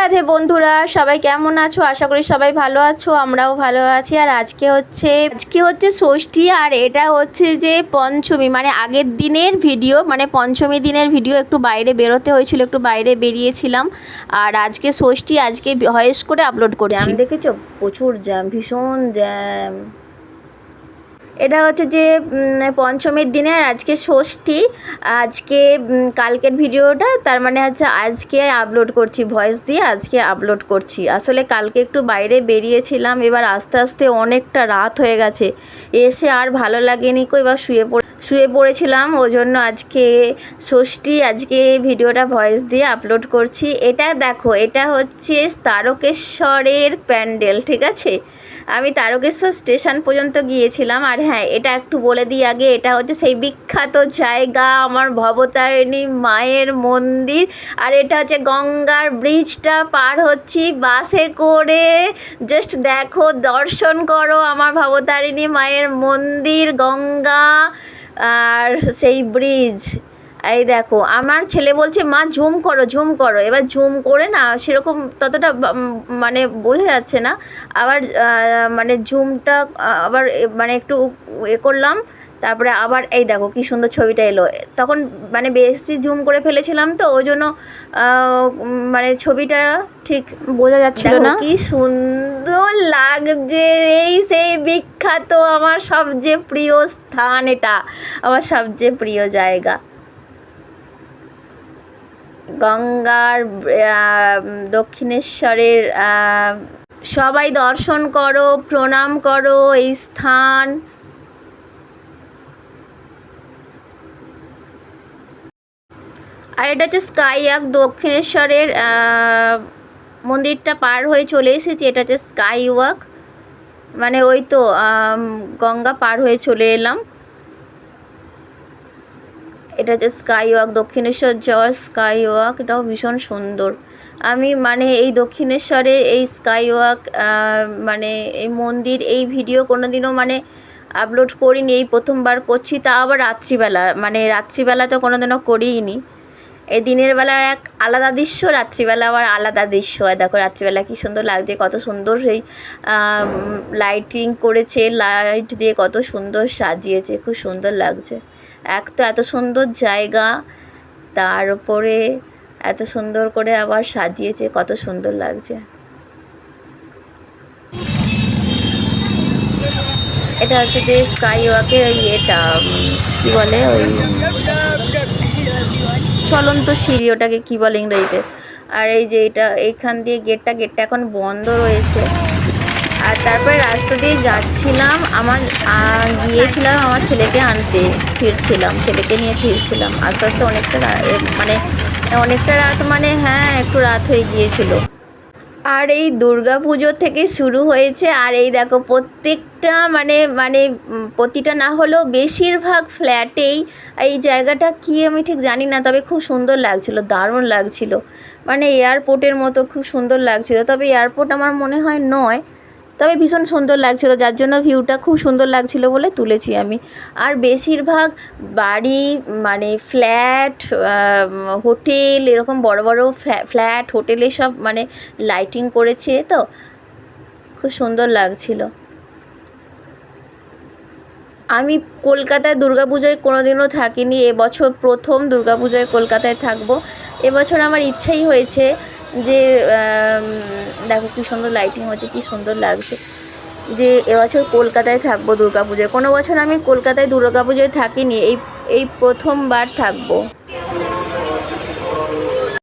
রাধে বন্ধুরা, সবাই কেমন আছো? আশা করি সবাই ভালো আছো, আমরাও ভালো আছি। আর আজকে হচ্ছে আজকে হচ্ছে ষষ্ঠী, আর এটা হচ্ছে যে পঞ্চমী মানে আগের দিনের ভিডিও মানে পঞ্চমী দিনের ভিডিও একটু বাইরে বেরোতে হয়েছিল, একটু বাইরে বেরিয়েছিলাম। আর আজকে ষষ্ঠী, আজকে ভয়েস করে আপলোড করছি দেখেছ? প্রচুর জ্যাম, ভীষণ জ্যাম। এটা হচ্ছে যে পঞ্চমীর দিনে আর আজকে ষষ্ঠী। আজকে কালকের ভিডিওটা, তার মানে হচ্ছে আজকে আপলোড করছি ভয়েস দিয়ে আজকে আপলোড করছি। আসলে কালকে একটু বাইরে বেরিয়েছিলাম, এবার আস্তে আস্তে অনেকটা রাত হয়ে গেছে। এসে আর ভালো লাগেনি কো, এবার শুয়ে পড়ে, শুয়ে পড়েছিলাম ওই জন্য আজকে ষষ্ঠী, আজকে ভিডিওটা ভয়েস দিয়ে আপলোড করছি। এটা দেখো, এটা হচ্ছে তারকেশ্বরের প্যান্ডেল, ঠিক আছে? আমি তারকেশ্বর স্টেশন পর্যন্ত গিয়েছিলাম, আর হ্যাঁ এটা একটু বলে দিই আগে, এটা হচ্ছে সেই বিখ্যাত জায়গা, আমার ভবতারিণী মায়ের মন্দির, আর এটা হচ্ছে গঙ্গার ব্রিজটা পার হচ্ছি বাসে করে। জাস্ট দেখো, দর্শন করো আমার ভবতারিণী মায়ের মন্দির, গঙ্গা, আর সেই ব্রিজ। এই দেখো আমার ছেলে বলছে মা জুম করো জুম করো। এবার জুম করে না সেরকম ততটা মানে বোঝা যাচ্ছে না। আবার মানে জুমটা আবার মানে একটু এ করলাম তারপরে আবার এই দেখো কি সুন্দর ছবিটা এলো। তখন মানে বেশি জুম করে ফেলেছিলাম তো ওই জন্য মানে ছবিটা ঠিক বোঝা যাচ্ছিল না। কি সুন্দর লাগছে এই সেই বিখ্যাত আমার সবচেয়ে প্রিয় স্থান এটা আমার সবচেয়ে প্রিয় জায়গা। গঙ্গার দক্ষিণেশ্বরের সবাই দর্শন করো, প্রণাম করো, এই স্থান। আর এটা হচ্ছে স্কাই ওয়াক দক্ষিণেশ্বরের মন্দিরটা পার হয়ে চলে এসেছি, এটা হচ্ছে স্কাই ওয়াক। মানে ওই তো গঙ্গা পার হয়ে চলে এলাম। এটা হচ্ছে স্কাই ওয়াক দক্ষিণেশ্বর যাওয়ার স্কাই ওয়াক এটাও ভীষণ সুন্দর। আমি মানে এই দক্ষিণেশ্বরে এই স্কাই ওয়াক মানে এই মন্দির, এই ভিডিও কোনো দিনও মানে আপলোড করিনি, এই প্রথমবার করছি, তা আবার রাত্রিবেলা মানে রাত্রিবেলা তো কোনো দিনও করিই করিনি এই দিনের বেলার এক আলাদা দৃশ্য, রাত্রিবেলা আবার আলাদা দৃশ্য। হয় দেখো, রাত্রিবেলা কি সুন্দর লাগছে, কত সুন্দর সেই লাইটিং করেছে লাইট দিয়ে কত সুন্দর সাজিয়েছে, খুব সুন্দর লাগছে। এক তো এত সুন্দর জায়গা, তার উপরে এত সুন্দর করে আবার সাজিয়েছে, কত সুন্দর লাগছে। এটা হচ্ছে যে স্কাই ওয়াকের ওই এটা কি বলে ওই চলন্ত সিঁড়ি, ওটাকে কী বলে ইংরেজিতে? আর এই যে এটা, এইখান দিয়ে গেটটা গেটটা এখন বন্ধ রয়েছে। আর তারপরে রাস্তা দিয়ে যাচ্ছিলাম, আমার গিয়েছিলাম আমার ছেলেকে আনতে, ফিরছিলাম, ছেলেকে নিয়ে ফিরছিলাম। আস্তে আস্তে অনেকটা মানে অনেকটা রাত মানে হ্যাঁ একটু রাত হয়ে গিয়েছিল। আর এই দুর্গা পুজো থেকে শুরু হয়েছে। আর এই দেখো, প্রত্যেকটা মানে মানে প্রতিটা না হলেও বেশিরভাগ ফ্ল্যাটেই এই জায়গাটা কি আমি ঠিক জানি না, তবে খুব সুন্দর লাগছিল, দারুণ লাগছিল। মানে এয়ারপোর্টের মতো খুব সুন্দর লাগছিল। তবে এয়ারপোর্ট আমার মনে হয় নয় তবে ভীষণ সুন্দর লাগছিল, যার জন্য ভিউটা খুব সুন্দর লাগছিল বলে তুলেছি আমি। আর বেশিরভাগ বাড়ি মানে ফ্ল্যাট হোটেল, এরকম বড় বড় ফ্ল্যাট, হোটেলে সব মানে লাইটিং করেছে তো, খুব সুন্দর লাগছিল। আমি কলকাতায় দুর্গাপুজোয় কোনোদিনও থাকিনি, এবছর প্রথম দুর্গাপুজোয় কলকাতায় থাকব। এবছর আমার ইচ্ছেই হয়েছে যে দেখো কী সুন্দর লাইটিং হচ্ছে, কী সুন্দর লাগছে। যে, এবছর কলকাতায় থাকব দুর্গাপুজোয়। কোনো বছর আমি কলকাতায় দুর্গাপুজোয় থাকিনি, এই এই প্রথমবার থাকব।